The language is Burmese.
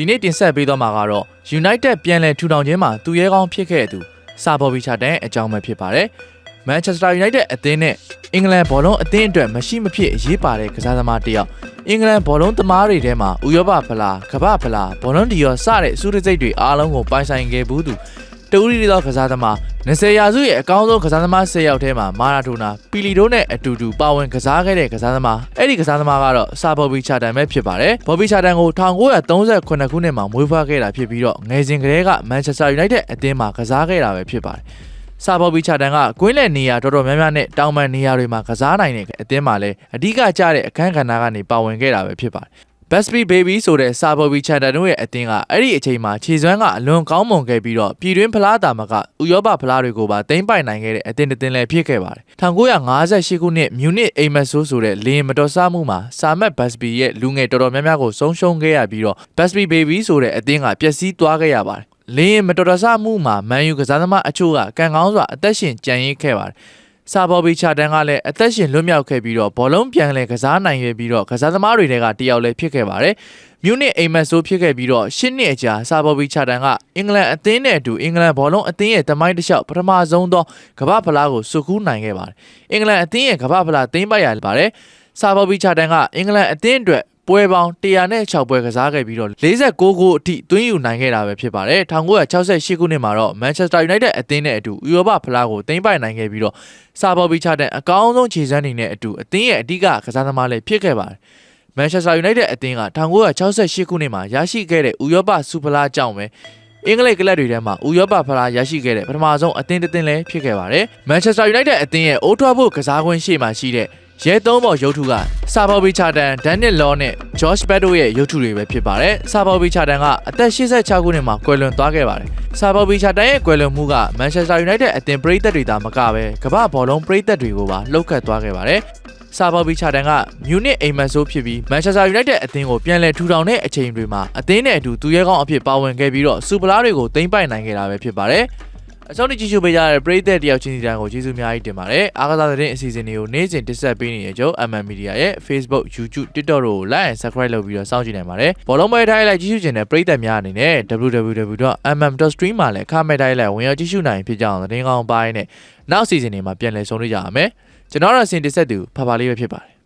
ဒီနေ့တင်ဆက်ပေးသွားမှာကတော့ United ပြန်လည်ထူထောင်ခြင်းမှာသူရဲကောင်းဖြစ်ခဲ့တဲ့သူစာဘော်ဘီချာတန်ရဲ့အကြောင်းပဲဖြစ်ပါတယ်။ Manchester United အသင်းနဲ့အင်္ဂလန်ဘောလုံးအသင်းအတွက်မရှိမဖြစ်အရေးပါတဲ့ကစားသမားတစ်ယောက်အင်္ဂလန်ဘောလုံးသမားတွေထဲမှာဥရောပဖလားကမ္ဘာဖလားဘောလုံးဒီရောစတဲ့အစုတစိတ်တွေအားလုံးကိုပိုင်ဆိုင်ခဲ့ဘူးသူ တူရီသောကစားသမား20ရာစုရဲ့အကောင်းဆုံးကစားသမား10ယောက်ထဲမှာမာရာဒိုနာပီလီတိုနဲ့အတူတူပါဝင်ကစားခဲ့တဲ့ကစားသမားအဲ့ဒီကစားသမားကတော့ဆာဘော်ဘီချာတန်ပဲဖြစ်ပါတယ်ဘော်ဘီချာတန်ကို1938ခုနှစ်မှာမွေးဖွားခဲ့တာဖြစ်ပြီးတော့ငယ်စဉ်ကတည်းကမန်ချက်စတာယူနိုက်တက်အသင်းမှာကစားခဲ့တာပဲဖြစ်ပါတယ်စာဘော်ဘီချာတန်ကကွင်းလယ်နေရာတော်တော်များများနဲ့တောင်ပန်နေရာတွေမှာကစားနိုင်တဲ့အသင်းမှာလည်းအဓိကကျတဲ့အခန်းကဏ္ဍကနေပါဝင်ခဲ့တာပဲဖြစ်ပါတယ် Bestby Baby ဆိုတဲ့စာဘော်ဘီချန်တန်တို့ရဲ့အသင်းကအဲ့ဒီအချိန်မှာခြေစွမ်းကအလွန်ကောင်းမွန်ခဲ့ပြီးတော့ပြည်တွင်းဖလားတာမကဥရောပဖလားတွေကိုပါသိမ်းပိုက်နိုင်ခဲ့တဲ့အသင်းတစ်သင်းလည်းဖြစ်ခဲ့ပါတယ်1958ခုနှစ်မြူနစ်အိမ်မက်ဆိုးဆိုတဲ့လင်းမတော်ဆမှုမှာစာမက် Bestby ရဲ့လူငယ်တော်တော်များများကိုဆုံးရှုံးခဲ့ရပြီးတော့ Bestby Baby ဆိုတဲ့အသင်းကပျက်စီးသွားခဲ့ရပါတယ်လင်းမတော်တဆမှုမှာမန်ယူကစားသမားအချို့ကကံကောင်းစွာအသက်ရှင်ကြံရစ်ခဲ့ပါတယ် စာဘော်ဘီချာတန်ကလည်းအသက်ရှင်လွတ်မြောက်ခဲ့ပြီးတော့ဘောလုံးပြန်လည်ကစားနိုင်ခဲ့ပြီးတော့ကစားသမားတွေထဲကတယောက်လည်းဖြစ်ခဲ့ပါတယ်။မြူနစ်အိမ်မက်ဆိုးဖြစ်ခဲ့ပြီးတော့ရှစ်နှစ်အကြာစာဘော်ဘီချာတန်ကအင်္ဂလန်အသင်းနဲ့အတူအင်္ဂလန်ဘောလုံးအသင်းရဲ့တမိုင်းတစ်လျှောက်ပထမဆုံးသောကမ္ဘာဖလားကိုစုကူးနိုင်ခဲ့ပါတယ်။အင်္ဂလန်အသင်းရဲ့ကမ္ဘာဖလားသိမ်းပိုက်ရပါတယ်။စာဘော်ဘီချာတန်ကအင်္ဂလန်အသင်းအတွက် ပွဲပေါင်း106ပွဲကစားခဲ့ပြီးတော့46ဂိုးကိုအထိသွင်းယူနိုင်ခဲ့တာပဲဖြစ်ပါတယ်1968ခုနှစ်မှာတော့ Manchester United အသင်းနဲ့အတူဥရောပဖလားကိုသိမ်းပိုက်နိုင်ခဲ့ပြီးတော့စာဘော်ဘီချတဲ့အကောင်းဆုံးခြေစမ်းတွေနဲ့အတူအသင်းရဲ့အဓိကကစားသမားလည်းဖြစ်ခဲ့ပါတယ် Manchester United အသင်းက1968ခုနှစ်မှာရရှိခဲ့တဲ့ဥရောပစူဖလားကြောင့်ပဲအင်္ဂလိပ်ကလပ်တွေထဲမှာဥရောပဖလားရရှိခဲ့တဲ့ပထမဆုံးအသင်းတစ်သင်းလည်းဖြစ်ခဲ့ပါတယ်။ Manchester United အသင်းရဲ့အိုးထွားဖို့ကစားကွင်းရှေ့မှာရှိတဲ့ ရဲသုံးပေါ်ရုပ်ထုကစာဘော်ဘီချာတန်ဒန်နစ်လောနဲ့ဂျော့ချ်ဘက်တို့ရဲ့ရုပ်ထုတွေပဲဖြစ်ပါတယ်။စာဘော်ဘီချာတန်ကအသက်86ခုနှစ်မှာကွယ်လွန်သွားခဲ့ပါတယ်။စာဘော်ဘီချာတန်ရဲ့ကွယ်လွန်မှုကမန်ချက်စတာယူနိုက်တက်အသင်းပရိသတ်တွေသာမကပဲကမ္ဘာဘောလုံးပရိသတ်တွေကိုပါလှုပ်ခတ်သွားခဲ့ပါတယ်။စာဘော်ဘီချာတန်ကမြူနစ်အိမ်မက်ဆိုးဖြစ်ပြီးမန်ချက်စတာယူနိုက်တက်အသင်းကိုပြန်လည်ထူထောင်တဲ့အချိန်တွေမှာအသင်းနဲ့အတူသူရဲကောင်းအဖြစ်ပါဝင်ခဲ့ပြီးတော့စူပလာတွေကိုသိမ်းပိုက်နိုင်ခဲ့တာပဲဖြစ်ပါတယ်။ အစောင့်ကြည့်ရှုပေးကြတဲ့ပရိသတ်တယောက်ချင်းစီတိုင်းကိုကျေးဇူးအများကြီးတင်ပါတယ်အားကစားတဲ့အစီအစဉ်တွေကိုနေ့စဉ်တင်ဆက်ပေးနေတဲ့ကျွန်တော် MM Media ရဲ့ Facebook YouTube TikTok တို့ကို Like and Subscribe လုပ်ပြီးတော့စောင့်ကြည့်နိုင်ပါတယ်ဘောလုံးပွဲထိုင်းလိုက်ကြည့်ရှုခြင်းတဲ့ပရိသတ်များအနေနဲ့ www.mm.stream မှာလည်းခမဲ့ထိုင်းလိုက်ဝင်ရောက်ကြည့်ရှုနိုင်ဖြစ်ကြအောင်သတင်းကောင်းပိုင်းနဲ့နောက်အစီအစဉ်တွေမှာပြန်လည်ဆုံတွေ့ကြရမယ်ကျွန်တော်တို့အစဉ်တင်ဆက်သူဖဖလေးပဲဖြစ်ပါတယ်